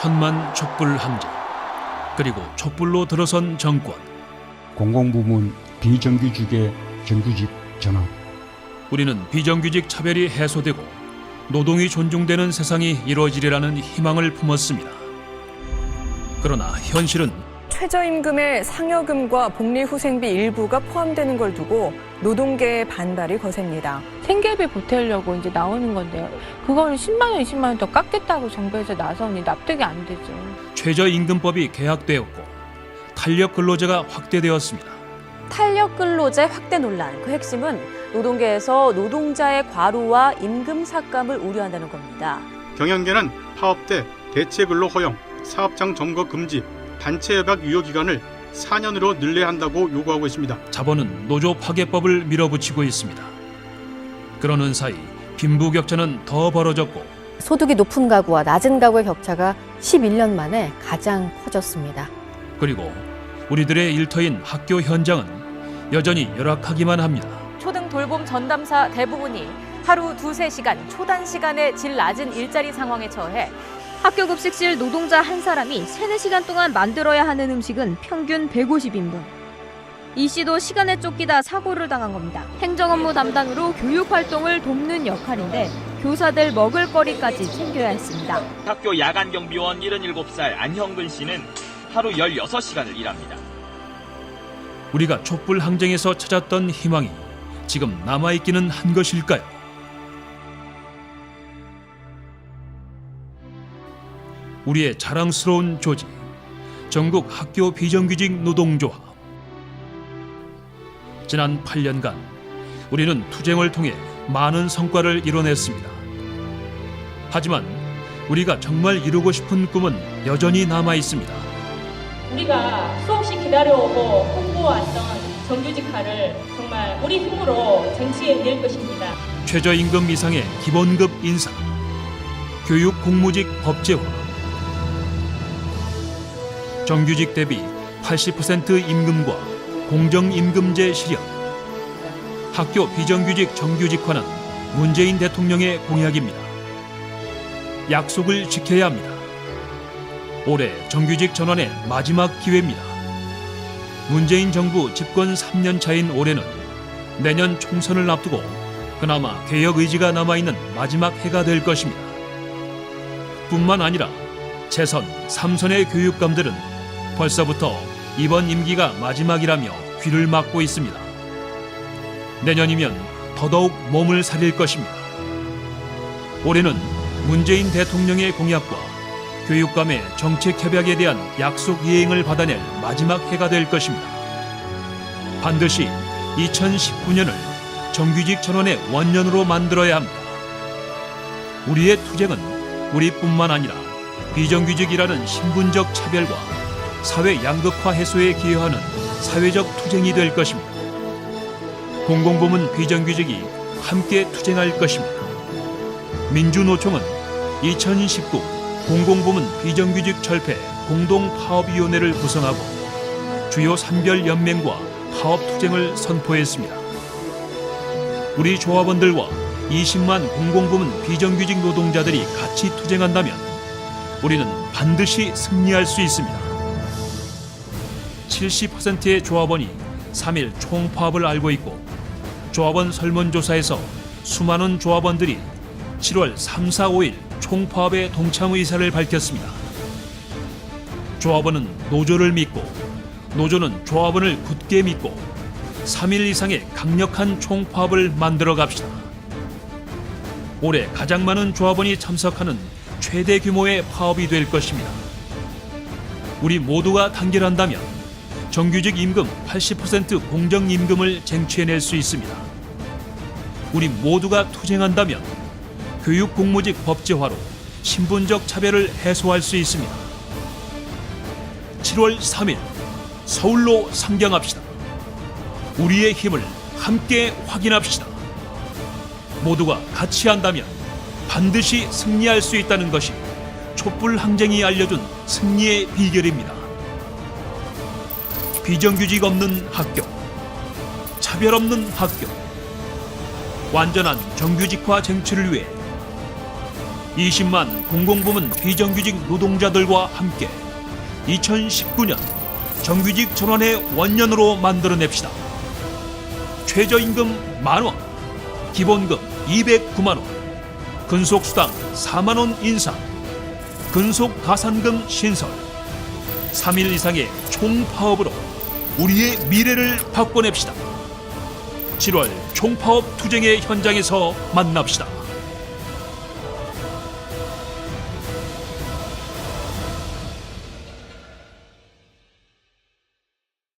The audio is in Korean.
천만 촛불 항쟁 그리고 촛불로 들어선 정권 공공부문 비정규직의 정규직 전환 우리는 비정규직 차별이 해소되고 노동이 존중되는 세상이 이루어지리라는 희망을 품었습니다. 그러나 현실은 최저임금의 상여금과 복리후생비 일부가 포함되는 걸 두고 노동계의 반발이 거셉니다. 생계비 보태려고 이제 나오는 건데요. 그거를 10만 원, 20만 원 더 깎겠다고 정부에서 나서니 납득이 안 되죠. 최저임금법이 개혁되었고 탄력 근로제가 확대되었습니다. 탄력 근로제 확대 논란 그 핵심은 노동계에서 노동자의 과로와 임금 삭감을 우려한다는 겁니다. 경영계는 파업 때 대체 근로 허용, 사업장 점거 금지, 단체 협약 유효 기간을 4년으로 늘려야 한다고 요구하고 있습니다. 자본은 노조 파괴법을 밀어붙이고 있습니다. 그러는 사이 빈부격차는 더 벌어졌고 소득이 높은 가구와 낮은 가구의 격차가 11년 만에 가장 커졌습니다. 그리고 우리들의 일터인 학교 현장은 여전히 열악하기만 합니다. 초등 돌봄 전담사 대부분이 하루 두세 시간 초단 시간의 질 낮은 일자리 상황에 처해 학교 급식실 노동자 한 사람이 3, 4시간 동안 만들어야 하는 음식은 평균 150인분. 이 씨도 시간에 쫓기다 사고를 당한 겁니다. 행정 업무 담당으로 교육 활동을 돕는 역할인데 교사들 먹을거리까지 챙겨야 했습니다. 학교 야간 경비원 77살 안형근 씨는 하루 16시간을 일합니다. 우리가 촛불 항쟁에서 찾았던 희망이 지금 남아있기는 한 것일까요? 우리의 자랑스러운 조직, 전국 학교 비정규직 노동조합. 지난 8년간 우리는 투쟁을 통해 많은 성과를 이뤄냈습니다. 하지만 우리가 정말 이루고 싶은 꿈은 여전히 남아 있습니다. 우리가 수없이 기다려오고 홍보왔던 정규직화를 정말 우리 힘으로 쟁취해낼 것입니다. 최저임금 이상의 기본급 인상, 교육 공무직 법제화, 정규직 대비 80% 임금과 공정임금제 실현, 학교 비정규직 정규직화는 문재인 대통령의 공약입니다. 약속을 지켜야 합니다. 올해 정규직 전환의 마지막 기회입니다. 문재인 정부 집권 3년 차인 올해는 내년 총선을 앞두고 그나마 개혁 의지가 남아있는 마지막 해가 될 것입니다. 뿐만 아니라 재선, 삼선의 교육감들은 벌써부터 이번 임기가 마지막이라며 귀를 막고 있습니다. 내년이면 더더욱 몸을 사릴 것입니다. 올해는 문재인 대통령의 공약과 교육감의 정책 협약에 대한 약속 이행을 받아낼 마지막 해가 될 것입니다. 반드시 2019년을 정규직 전원의 원년으로 만들어야 합니다. 우리의 투쟁은 우리뿐만 아니라 비정규직이라는 신분적 차별과 사회 양극화 해소에 기여하는 사회적 투쟁이 될 것입니다. 공공부문 비정규직이 함께 투쟁할 것입니다. 민주노총은 2019 공공부문 비정규직 철폐 공동파업위원회를 구성하고 주요 산별 연맹과 파업 투쟁을 선포했습니다. 우리 조합원들과 20만 공공부문 비정규직 노동자들이 같이 투쟁한다면 우리는 반드시 승리할 수 있습니다. 70%의 조합원이 3일 총파업을 알고 있고 조합원 설문조사에서 수많은 조합원들이 7월 3, 4, 5일 총파업에 동참 의사를 밝혔습니다. 조합원은 노조를 믿고 노조는 조합원을 굳게 믿고 3일 이상의 강력한 총파업을 만들어 갑시다. 올해 가장 많은 조합원이 참석하는 최대 규모의 파업이 될 것입니다. 우리 모두가 단결한다면 정규직 임금 80% 공정 임금을 쟁취해낼 수 있습니다. 우리 모두가 투쟁한다면 교육 공무직 법제화로 신분적 차별을 해소할 수 있습니다. 7월 3일 서울로 상경합시다. 우리의 힘을 함께 확인합시다. 모두가 같이 한다면 반드시 승리할 수 있다는 것이 촛불 항쟁이 알려준 승리의 비결입니다. 비정규직 없는 학교, 차별 없는 학교, 완전한 정규직화 쟁취를 위해 20만 공공부문 비정규직 노동자들과 함께 2019년 정규직 전환의 원년으로 만들어냅시다. 최저임금 만원, 기본급 209만원, 근속수당 4만원 인상, 근속 가산금 신설, 3일 이상의 총파업으로 우리의 미래를 바꿔냅시다. 7월 총파업 투쟁의 현장에서 만납시다.